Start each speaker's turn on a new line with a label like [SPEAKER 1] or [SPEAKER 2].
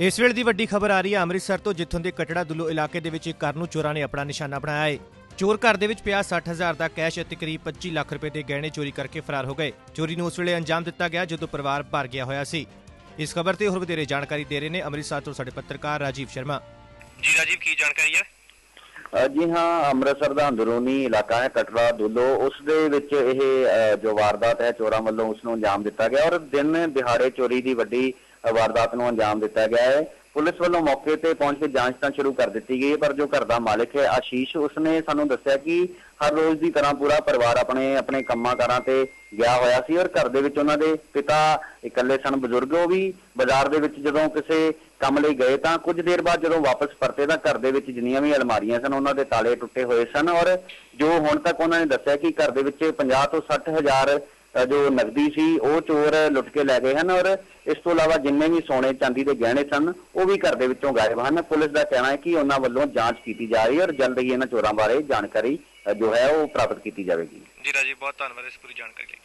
[SPEAKER 1] ਇਸ ਵੇਲੇ ਦੀ ਵੱਡੀ ਖਬਰ ਆ ਰਹੀ ਹੈ ਅੰਮ੍ਰਿਤਸਰ ਤੋਂ ਜਿੱਥੋਂ ਦੇ ਕਟੜਾ ਦੁੱਲੋ ਇਲਾਕੇ ਦੇ ਵਿੱਚ ਇੱਕ ਘਰ ਨੂੰ ਚੋਰਾਂ ਨੇ ਆਪਣਾ ਨਿਸ਼ਾਨਾ ਬਣਾਇਆ ਹੈ। ਚੋਰ ਘਰ ਦੇ ਵਿੱਚ ਪਿਆ 60000 ਦਾ ਕੈਸ਼ ਅਤੇ ਕਰੀਬ 25 ਲੱਖ ਰੁਪਏ ਦੇ ਗਹਿਣੇ ਚੋਰੀ ਕਰਕੇ ਫਰਾਰ ਹੋ ਗਏ। ਚੋਰੀ ਨੂੰ ਉਸ ਵੇਲੇ ਅੰਜਾਮ ਦਿੱਤਾ ਗਿਆ ਜਦੋਂ ਪਰਿਵਾਰ ਭਰ ਗਿਆ ਹੋਇਆ ਸੀ। ਇਸ ਖਬਰ ਤੇ ਹੋਰ ਵਧੇਰੇ ਜਾਣਕਾਰੀ ਦੇ ਰਹੇ ਨੇ ਅੰਮ੍ਰਿਤਸਰ ਤੋਂ ਸਾਡੇ ਪੱਤਰਕਾਰ ਰਾਜੀਵ ਸ਼ਰਮਾ।
[SPEAKER 2] ਜੀ ਰਾਜੀਵ ਕੀ ਜਾਣਕਾਰੀ ਹੈ?
[SPEAKER 3] ਜੀ ਹਾਂ ਅੰਮ੍ਰਿਤਸਰ ਦਾ ਅੰਦਰੂਨੀ ਇਲਾਕਾ ਹੈ ਕਟੜਾ ਦੁੱਲੋ ਉਸ ਦੇ ਵਿੱਚ ਇਹ ਜੋ ਵਾਰਦਾਤ ਹੈ ਚੋਰਾਂ ਵੱਲੋਂ ਉਸ ਨੂੰ ਅੰਜਾਮ ਦਿੱਤਾ ਗਿਆ ਔਰ ਦਿਨ ਦਿਹਾੜੇ ਚੋਰੀ ਦੀ ਵੱਡੀ ਵਾਰਦਾਤ ਨੂੰ ਅੰਜਾਮ ਦਿੱਤਾ ਗਿਆ ਹੈ। ਪੁਲਿਸ ਵੱਲੋਂ ਮੌਕੇ ਤੇ ਪਹੁੰਚ ਕੇ ਜਾਂਚ ਤਾਂ ਸ਼ੁਰੂ ਕਰ ਦਿੱਤੀ ਗਈ ਹੈ, ਪਰ ਜੋ ਘਰ ਦਾ ਮਾਲਕ ਹੈ, ਆਸ਼ੀਸ਼, ਉਸਨੇ ਸਾਨੂੰ ਦੱਸਿਆ ਕਿ ਹਰ ਰੋਜ਼ ਦੀ ਤਰ੍ਹਾਂ ਪੂਰਾ ਪਰਿਵਾਰ ਆਪਣੇ ਆਪਣੇ ਕੰਮਾਂ ਕਾਰਾਂ ਤੇ ਗਿਆ ਹੋਇਆ ਸੀ ਔਰ ਘਰ ਦੇ ਵਿੱਚ ਉਹਨਾਂ ਦੇ ਪਿਤਾ ਇਕੱਲੇ ਸਨ, ਬਜ਼ੁਰਗ ਉਹ ਵੀ ਬਾਜ਼ਾਰ ਦੇ ਵਿੱਚ ਜਦੋਂ ਕਿਸੇ ਕੰਮ ਲਈ ਗਏ ਤਾਂ ਕੁਝ ਦੇਰ ਬਾਅਦ ਜਦੋਂ ਵਾਪਸ ਪਰਤੇ ਤਾਂ ਘਰ ਦੇ ਵਿੱਚ ਜਿੰਨੀਆਂ ਵੀ ਅਲਮਾਰੀਆਂ ਸਨ, ਉਹਨਾਂ ਦੇ ਤਾਲੇ ਟੁੱਟੇ ਹੋਏ ਸਨ ਔਰ ਜੋ ਹੁਣ ਤੱਕ ਉਹਨਾਂ ਨੇ ਦੱਸਿਆ ਕਿ ਘਰ ਦੇ ਵਿੱਚ 50 ਤੋਂ 60 ਹਜ਼ਾਰ ਜੋ ਨਕਦੀ ਸੀ, ਉਹ ਚੋਰ ਲੁੱਟ ਕੇ ਲੈ ਗਏ ਹਨ ਔਰ ਇਸ ਤੋਂ ਇਲਾਵਾ ਜਿੰਨੇ ਵੀ ਸੋਨੇ, ਚਾਂਦੀ ਦੇ ਗਹਿਣੇ ਸਨ, ਉਹ ਵੀ ਘਰ ਦੇ ਵਿੱਚੋਂ ਗਾਇਬ ਹਨ। ਪੁਲਿਸ ਦਾ ਕਹਿਣਾ ਹੈ ਕਿ ਉਹਨਾਂ ਵੱਲੋਂ ਜਾਂਚ ਕੀਤੀ ਜਾ ਰਹੀ ਹੈ ਔਰ ਜਲਦ ਹੀ ਇਹਨਾਂ ਚੋਰਾਂ ਬਾਰੇ ਜਾਣਕਾਰੀ ਜੋ ਹੈ, ਉਹ ਪ੍ਰਾਪਤ ਕੀਤੀ ਜਾਵੇਗੀ।
[SPEAKER 2] ਜੀ ਰਾਜੀਵ ਬਹੁਤ ਧੰਨਵਾਦ ਇਸ ਪੂਰੀ ਜਾਣਕਾਰੀ ਲਈ।